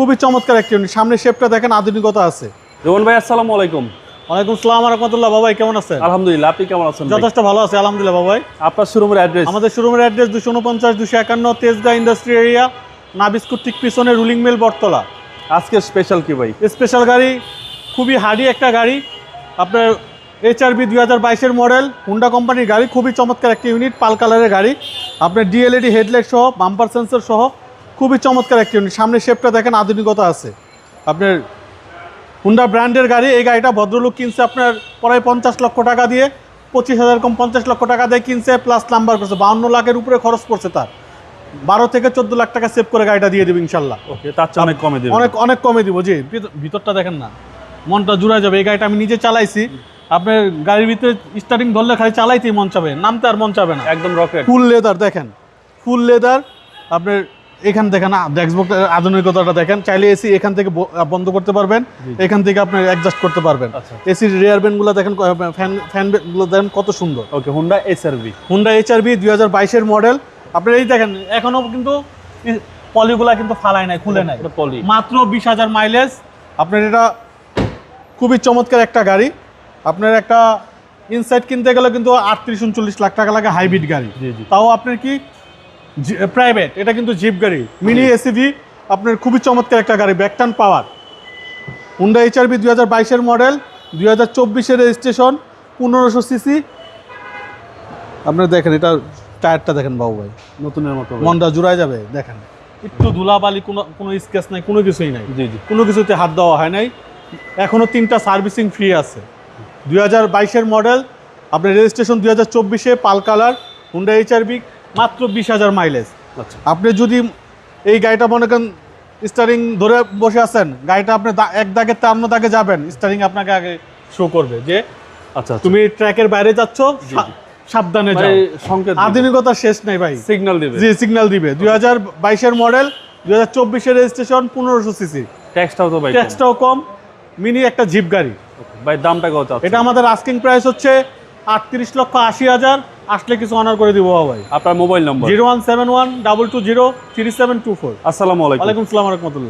খুবই চমৎকার একটি ইউনিট সামনে শেপটা দেখেন আধুনিকতা আছে। রোহন ভাই আসসালামু আলাইকুম। ওয়ালাইকুম সালাম রহমতুল্লাহ। বাবাই কেমন আছেন? আলহামদুলিল্লাহ আপনি কেমন আছেন যথেষ্ট ভালো আছে আলহামদুলিল্লাহ বাবাই। আপনার শোরুমের অ্যাড্রেস আমাদের শোরুমের অ্যাড্রেস দুশো উনপঞ্চাশ দুশো একান্ন তেজগাঁ ইন্ডাস্ট্রি এরিয়া না বিস্কুট ঠিক পিছনে রুলিং মিল বটতলা। আজকে স্পেশাল কি ভাই? স্পেশাল গাড়ি খুবই হার্ডি একটা গাড়ি। আপনার এইচআরবি দুই হাজার বাইশের মডেল হুন্ডা কোম্পানির গাড়ি খুবই চমৎকার একটি ইউনিট পাল কালারের গাড়ি। আপনার ডিএলইডি হেডলাইট সহ বাম্পার সেন্সর সহ খুবই চমৎকার একটি ইউনিট সামনে শেপটা দেখেন আধুনিকতা আছে। আপনার হুন্ডা ব্র্যান্ডের গাড়ি এই গাড়িটা ভদ্রলোক কিনছে আপনার প্রায় পঞ্চাশ লক্ষ টাকা দিয়ে পঁচিশ হাজার কম পঞ্চাশ লক্ষ টাকা দিয়ে কিনছে প্লাস নাম্বার করছে। বাউন্ন লাখের উপরে খরচ পড়ছে তার। বারো থেকে চোদ্দ লাখ টাকা সেভ করে গাড়িটা দিয়ে দেবে ইনশাল্লাহ। ওকে তার চেয়ে অনেক কমে দেবেন অনেক অনেক কমে দিব জি। ভিতর- ভিতরটা দেখেন না। মনটা জুড়ে যাবে। এই গাড়িটা আমি নিজে চালাইছি। আপনার গাড়ির ভিতরে স্টার্টিং ধরলে খালি চালাইতেই মন চাবে। নামতে আর মন চাবে না। একদম রকেট ফুল লেদার দেখেন। ফুল লেদার আপনার এখান দেখেন ডেস্কবক্স আধুনিকতাটা দেখেন চাইলে এসি এখান থেকে বন্ধ করতে পারবেন এখান থেকে আপনি অ্যাডজাস্ট করতে পারবেন। এসির রেয়ার ব্যান্ডগুলো দেখেন ফ্যান ফ্যানগুলো দেখেন কত সুন্দর। Okay Honda SRV Honda HRV দুই হাজার বাইশের মডেল আপনার এই দেখেন এখনও কিন্তু পলিগুলা কিন্তু ফালাই নাই খুলে নাই। পলি। মাত্র বিশ হাজার মাইলেজ আপনার এটা খুবই চমৎকার একটা গাড়ি। আপনার একটা ইনসাইড কিনতে গেলে কিন্তু আটত্রিশ উনচল্লিশ লাখ টাকা লাগে হাইব্রিড গাড়ি। তাও আপনার কি প্রাইভেট এটা কিন্তু জিপ গাড়ি মিনি এসিভি আপনার খুবই চমৎকার একটা গাড়ি ব্যাকটান পাওয়ার হুন্ডা এইচ এইচআরবি দুই হাজার বাইশের মডেল দুই হাজার চব্বিশের রেজিস্ট্রেশন পনেরোশো সিসি আপনার দেখেন এটা টায়ারটা দেখেন বাবু ভাই নতুনের মতো। মনটা জুড়ায় যাবে দেখেন। একটু ধুলাবালি কোনো কোনো স্কেচ নাই কোনো কিছুই নাই। জি জি। কোনো কিছুতে হাত দেওয়া হয় নাই। এখনও তিনটা সার্ভিসিং ফ্রি আছে। দুই হাজার বাইশের মডেল আপনার রেজিস্ট্রেশন দুই হাজার চব্বিশে পাল কালার হুন্ডা এইচআরবি মাত্র বিশ হাজার মাইলেজ আচ্ছা। আপনি যদি এই গাড়িটা মনে করেন স্টারিং ধরে বসে আছেন গাড়িটা আপনি এক দাগে তান্ন দাগে যাবেন স্টারিং আপনাকে আগে শো করবে যে আচ্ছা তুমি ট্র্যাকের বাইরে যাচ্ছ সাবধানে যাও। সংকেত আধুনিকতা শেষ নেই ভাই। সিগন্যাল দিবে। জি সিগন্যাল দিবে। দুই হাজার বাইশের মডেল দুই হাজার চব্বিশের রেজিস্ট্রেশন পনেরোশো সিসি ট্যাক্সটাও তো ভাই ট্যাক্সটাও কম। মিনি একটা জিপ গাড়ি। ভাই দামটা কত এটা আমাদের আস্কিং প্রাইস হচ্ছে আটত্রিশ লক্ষ আশি হাজার। আসলে কিছু অনার করে দিব ভাই। আপনার mobile number zero one seven one double two zero three seven two four. আসসালামু আলাইকুম। আসসালাম রহমতুল্লাহ।